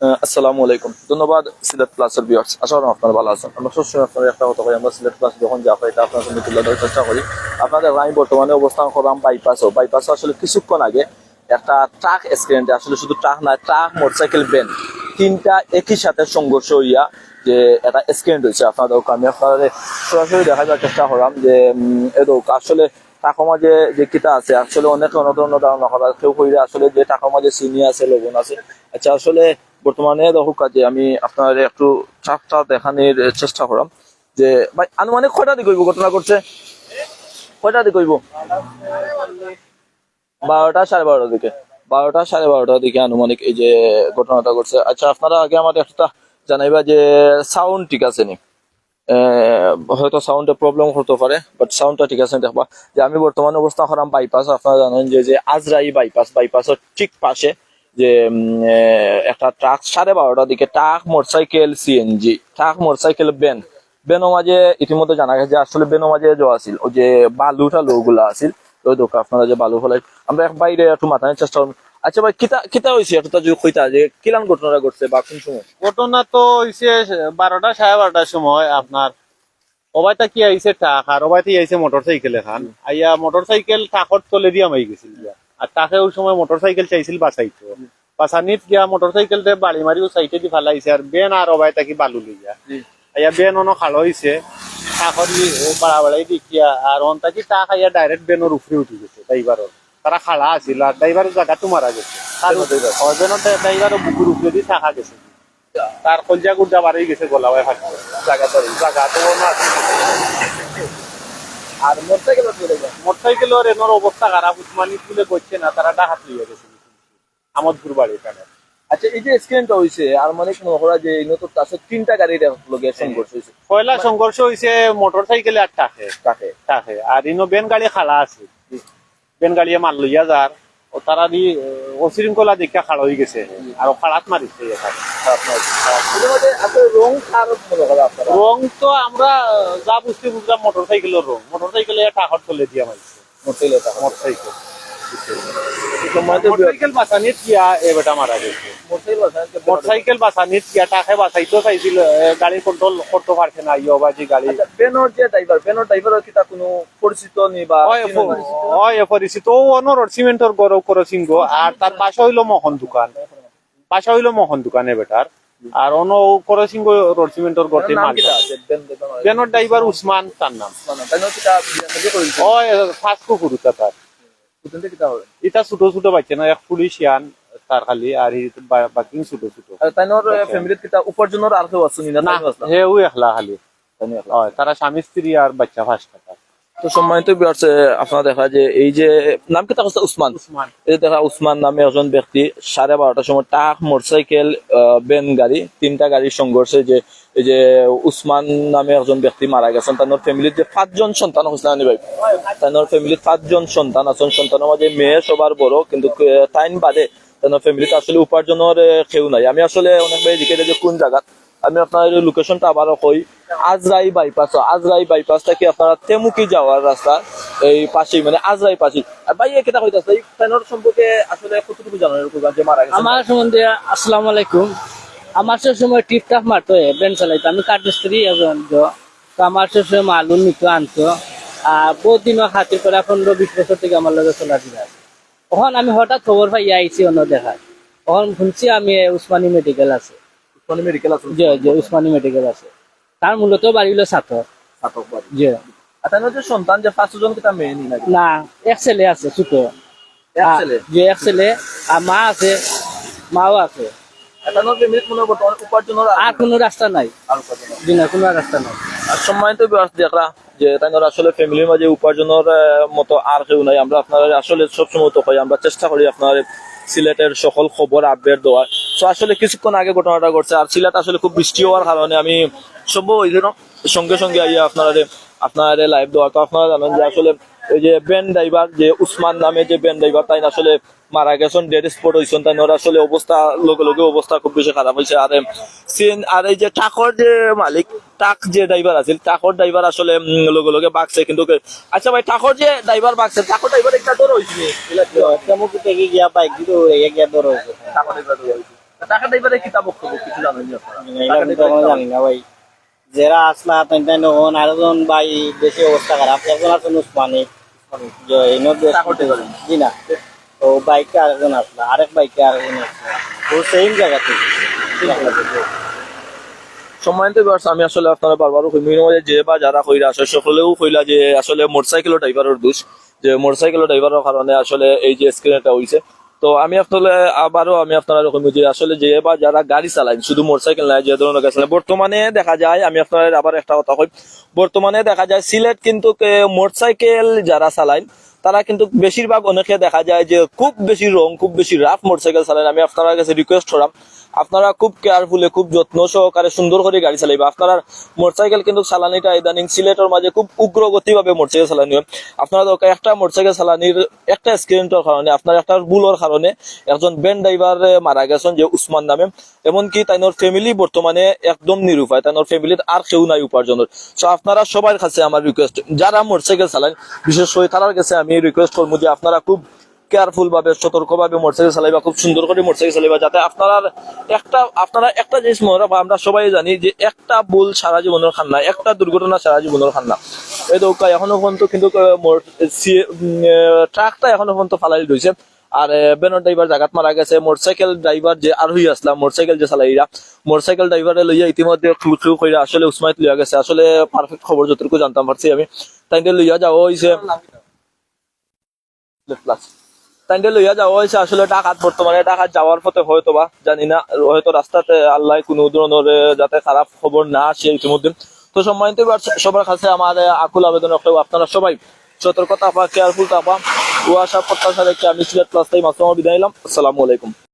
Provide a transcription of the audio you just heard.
আসসালামু আলাইকুম। ধন্যবাদ সিলেট প্লাসের ভিউয়ার্স আশা করি ভালো আছেন। আমরা আপনার একটা কথা আমরা সিলেট প্লাস যখন যা পাই আপনার সঙ্গে তুলে ধরার চেষ্টা করি। আপনাদের আমি বর্তমানে অবস্থান করলাম বাইপাসও বাইপাসও আসলে কিছুক্ষণ আগে একটা ট্রাক অ্যাক্সিডেন্টে আসলে শুধু ট্রাক না ট্রাক মোটরসাইকেল ভ্যান তিনটা একই সাথে সংঘর্ষ হইয়া যে একটা অ্যাক্সিডেন্ট হয়েছে। আপনাদের আমি আপনাদের সরাসরি দেখা যাওয়ার চেষ্টা করলাম যে আসলে টাকা যে কিতা আছে, আসলে অনেক অনধন্য ধারণা কেউ আসলে যে চিনি আছে লবণ আছে। আচ্ছা আসলে বর্তমানে দেখো কাজে, আমি আপনার একটু ট্রাকটা দেখানোর চেষ্টা করাম যে, ভাই, আনুমানিক কয়টা দিক হইব ঘটনা করছে কয়টা দিক হইব? বারোটা সাড়ে বারোটার দিকে। বারোটা সাড়ে বারোটার দিকে আনুমানিক এই যে ঘটনাটা ঘটছে। আচ্ছা আপনারা আগে আমাদের একটা জানাইবা যে সাউন্ড ঠিক আছে নি? হয়তো সাউন্ডে প্রবলেম হতে পারে বাট সাউন্ডটা ঠিক আছে, দেখবা। যে আমি বর্তমানে অবস্থা করাম বাইপাস আপনারা জানেন যে যে আজরাই বাইপাস বাইপাসের ঠিক পাশে যে একটা ট্রাক সাড়ে বারোটার দিকে truck motorcycle CNG truck motorcycle Ben বেনো মাঝে ইতিমধ্যে জানা গেছে যে আসলে বেনো মাঝে যে আছিল ওই যে বালুটা লোগুলা আছিল ওই দোকা আপনারা যে বালু ফলাই আমরা বাইরে একটু মাথায় চেষ্টা করব আচ্ছা ভাই কিতা কিতা হয়েছে একটু যদি কইতা যে কিলাম ঘটনাটা ঘটছে বা কোন সময়? ঘটনা তো হইছে বারোটা সাড়ে বারোটার সময় আপনার ওবাইটা কি আইছে টাক আর ওবাইতে আইছে মোটর সাইকেল এখান। আইয়া মোটর সাইকেল টাকর তলে দিয়া মাই গেছিল আর টাকে ওই সময় মোটর সাইকেল চাইছিল বাঁচাইতো বাঁচানিত গিয়া মোটর সাইকেল বাড়ি মারি ও সাইডে দি ফালাইছে আর বেন আর ওবাইটা কি বালু লইয়া আইয়া বেন অন খাল হইছে। টাকর বাড়া বাড়াই দেখিয়া। আর অন তাকি টাক আইয়া ডাইরেক্ট বেনের উপরে উঠি গেছে ড্রাইভারর তারা খালা আছিল আর ড্রাইভারের জায়গাটো মারা গেছে। ড্রাইভারও বুকুর উপরে দি থাকা গেছে। তার কলজা গুর্জা বাড়ি গেছে ফাঁকি জায়গা ধরে জায়গা তো আছে আর মোটরসাইকেল মোটরসাইকেল এনোর অবস্থা খারাপ উসমানি তুলে করছে না তারা ডাহাত লিয়ে গেছে। আমদপুর বাড়ি এখানে আচ্ছা এই যে অ্যাক্সিডেন্টটা হইছে আর মানে করা যে এই নতুন তার তিনটা গাড়ির লগে সংঘর্ষ হইছে পয়লা সংঘর্ষ হয়েছে মোটর সাইকেলে আর টাকে তাকে টাকে আর ইনো বেন গাড়ি খালা আছে বেন মাল লইয়া যার ও তারা দি অশৃঙ্খলা দেখা খাড়া হয়ে গেছে। আর খাড়াত মারিছে রং তো আমরা যা বুঝতে বুঝলাম মোটর সাইকেলের রং মোটর সাইকেলে টাকার তুলে দিয়া মারিছে মোটর সাইকেল মোটরসাইকেল বাঁচানিত গিয়া এ বেটা মারা গেছে। মোটরসাইকেল বাঁচানিত গিয়া টাকে বাঁচাইতে চাইছিল গাড়ি কন্ট্রোল করতে পারছে না ইয়ে বাজি গাড়ি। বেনর যে ড্রাইভার বেনর ড্রাইভার কি কোনো পরিচিত নি বা হয় এফ- হয় এ পরিচিত। ও অনর সিমেন্টর আর তার পাশে হইল মোহন দোকান। পাশে হইল মোহন দোকানে বেটার। আর অন করে সিংহ রোড সিমেন্টর গড়তে নাম মাল। কি তা আছে বেন বেন বেনর ড্রাইভার উসমান তার নাম। ফার্স্ট কুকুর তার। কুতনতে কি তা হবে এটা ছোট ছোট বাচ্চা না এক পুলিশিয়ান তার খালি আর বা- বাকি ছোট ছোট। আর তাই নর ফ্যামিলিত কি উপার্জনের আর কেউ আছে না হে ও একলা খালি। তারা স্বামী স্ত্রী আর বাচ্চা ফার্স্ট কথা তো সম্মানিত বিয়ার্স আপনারা দেখা যে এই যে নাম কি তা হচ্ছে উসমান। এই দেখা উসমান নামে একজন ব্যক্তি সাড়ে বারোটার সময় টাক মোটরসাইকেল বেন গাড়ি তিনটা গাড়ির সংঘর্ষে যে এই যে উসমান নামে একজন ব্যক্তি মারা গেছেন তার ফ্যামিলির যে পাঁচজন সন্তান হয়েছিল ভাই? তার ফ্যামিলির পাঁচজন সন্তান আছেন সন্তানের মাঝে মেয়ে সবার বড় কিন্তু টাইম বাদে তার ফ্যামিলিতে আসলে উপার্জনের কেউ নাই। আমি আসলে অনেক ভাই জিজ্ঞেস যে কোন জায়গা আমি আপনার লোকেশনটা আবারও কই, আজরাই বাইপাস আজরাই বাইপাস থেকে আপনারা তেমুকি যাওয়ার রাস্তা, এই পাশেই মানে আজরাই পাশেই। আর ভাই কেটা কইতাছে, এই ট্রেনের সম্পর্কে আসলে কতটুকু জানেন এরকম যে মারা গেছে? আমার সম্বন্ধে আসসালামু আলাইকুম। আমার সে সময় টিপ টাপ মারতো ব্রেন চালাইতো। আমি কাঠ মিস্ত্রি একজন, তো আমার সে সময় মালু নিতো, আনতো। আর বহুত দিনও খাতির করে পনেরো বিশ বছর থেকে আমার লগে চলা দিলা তখন আমি হঠাৎ খবর পাই আইছি অন্য দেখার তখন শুনছি আমি উসমানী মেডিকেল আছে। মানে মেডিকেল আছে জি জি উসমানী মেডিকেল আছে। তার মূলত বাড়ি হলো সাতর সাতক বাড়ি। আর তার যে সন্তান যে পাঁচজন কিতা মেয়ে নি নাকি? না এক ছেলে আছে ছোট। এক ছেলে? যে এক ছেলে আর মা আছে মাও আছে। আর তার ফ্যামিলিত মনে বর্তমান উপার্জনের আর কোনো রাস্তা নাই। আর কোনো রাস্তা নাই। সম্মানিত বিবাস দেখরা যে তাদের আসলে ফ্যামিলির মাঝে উপার্জনের মতো আর কেউ নাই। আমরা আপনার আসলে সবসময় তো কই আমরা চেষ্টা করি আপনার সিলেটের সকল খবর আপডেট দেওয়ার। তো আসলে কিছুক্ষণ আগে ঘটনাটা ঘটছে, আর সিলেট আসলে খুব বৃষ্টি হওয়ার কারণে আমি সম্ভব ওই সঙ্গে সঙ্গে আইয়া আপনার আপনার লাইভ দেওয়া। তো আপনারা জানেন যে আসলে ওই যে বেন ড্রাইভার যে উসমান নামে যে বেন ড্রাইভার তাই আসলে মারা গেছেন ডেড স্পট হয়েছেন তাই ওর আসলে অবস্থা লগে লগে অবস্থা খুব বেশি খারাপ হয়েছে আর সিন আর এই যে টাকর যে মালিক টাক যে ড্রাইভার আছে টাকর ড্রাইভার আসলে লগে লগে বাগছে কিন্তু আচ্ছা ভাই টাকর যে ড্রাইভার বাগছে টাকর ড্রাইভার একটা তোর হয়েছে থেকে গিয়া বাইক দিতে গিয়া দর হয়েছে টাকর ড্রাইভার হয়েছে। টাকা ড্রাইভারে বক্তব্য কিছু জানেন নি জানি ভাই। যারা আসলা তাই তাই নখন আরেকজন ভাই বেশি অবস্থা খারাপ। একজন আছেন উসমানী যে ইনো করেন। জি না। তো বাইকে আরেকজন আসলা আরেক বাইকে আরেকজন আসলা। তো সেম জায়গা সম্মানিত viewers, আমি আসলে আপনারা বারবার কইমির মধ্যে যে বা যারা কইরা আসে সকলেও কইলা যে আসলে মোটরসাইকেল ড্রাইভারের দোষ। যে মোটরসাইকেল ড্রাইভারের কারণে আসলে এই যে স্ক্রিনটা হইছে তো আমি আসলে, আবারও আমি আপনারা রকম যে আসলে যে বা যারা গাড়ি চালায়, শুধু মোটরসাইকেল নাই, যে ধরনের চালায়, বর্তমানে দেখা যায়, আমি আপনার আবার একটা কথা কই, বর্তমানে দেখা যায় সিলেট কিন্তু মোটরসাইকেল যারা চালায়, তারা কিন্তু বেশিরভাগ অনেকে দেখা যায় যে খুব বেশি রং, খুব বেশি রাফ মোটরসাইকেল চালায়। আমি আপনার কাছে রিকোয়েস্ট করাম আপনারা খুব কেয়ারফুলে খুব যত্ন সহকারে সুন্দর করে গাড়ি চালাইবা। আপনার মোটরসাইকেল কিন্তু চালানিটা ইদানিং সিলেটের মাঝে খুব উগ্র গতিভাবে মোটরসাইকেল চালানি হয়। আপনারা দরকার একটা মোটরসাইকেল চালানির একটা স্ক্রিনটার কারণে, আপনার একটা ভুলের কারণে একজন বেন ড্রাইভার মারা গেছেন, যে উসমান নামে। এমনকি তাইনোর ফ্যামিলি বর্তমানে একদম নিরুপায় তাইনোর ফ্যামিলির আর কেউ নাই উপার্জনের সো আপনারা সবার কাছে আমার রিকোয়েস্ট যারা মোটরসাইকেল চালান বিশেষ করে তার কাছে আমি রিকোয়েস্ট করব যে আপনারা খুব কেয়ারফুল ভাবে সতর্ক ভাবে মোটরসাইকেল চালাইবা, খুব সুন্দর করে মোটরসাইকেল চালাইবা, যাতে আপনারা একটা আপনারা একটা জিনিস মনে রাখবা, আমরা সবাই জানি যে একটা ভুল সারা জীবনের খান্না, একটা দুর্ঘটনা সারা জীবনের খান্না। এই দৌকা এখনও পর্যন্ত কিন্তু ট্রাকটা এখনও পর্যন্ত ফালাই রয়েছে আর বেনর ড্রাইভার জাগাত মারা গেছে মোটরসাইকেল ড্রাইভার যে আর হই আসলাম মোটরসাইকেল যে চালাইরা মোটরসাইকেল ড্রাইভারে লইয়া ইতিমধ্যে ক্লু ক্লু করে আসলে উসমাইত লইয়া গেছে। আসলে পারফেক্ট খবর যতটুকু জানতাম পারছি আমি। তাই লইয়া যাওয়া হয়েছে তাইন্ডে লইয়া যাওয়া হয়েছে। আসলে ডাকাত বর্তমানে, ডাকাত যাওয়ার পথে হয়তো বা জানি না। হয়তো রাস্তাতে আল্লাহ কোনো ধরনের যাতে খারাপ খবর না আসে ইতিমধ্যে। তো সম্মানিত সবার কাছে আমার আকুল আবেদন রাখলেও আপনারা সবাই সতর্কতা বা কেয়ারফুল থাকা ও আশা প্রত্যাশা রেখে আমি সিলেট প্লাস মাসুমা বিদায় নিলাম। আসসালামু আলাইকুম।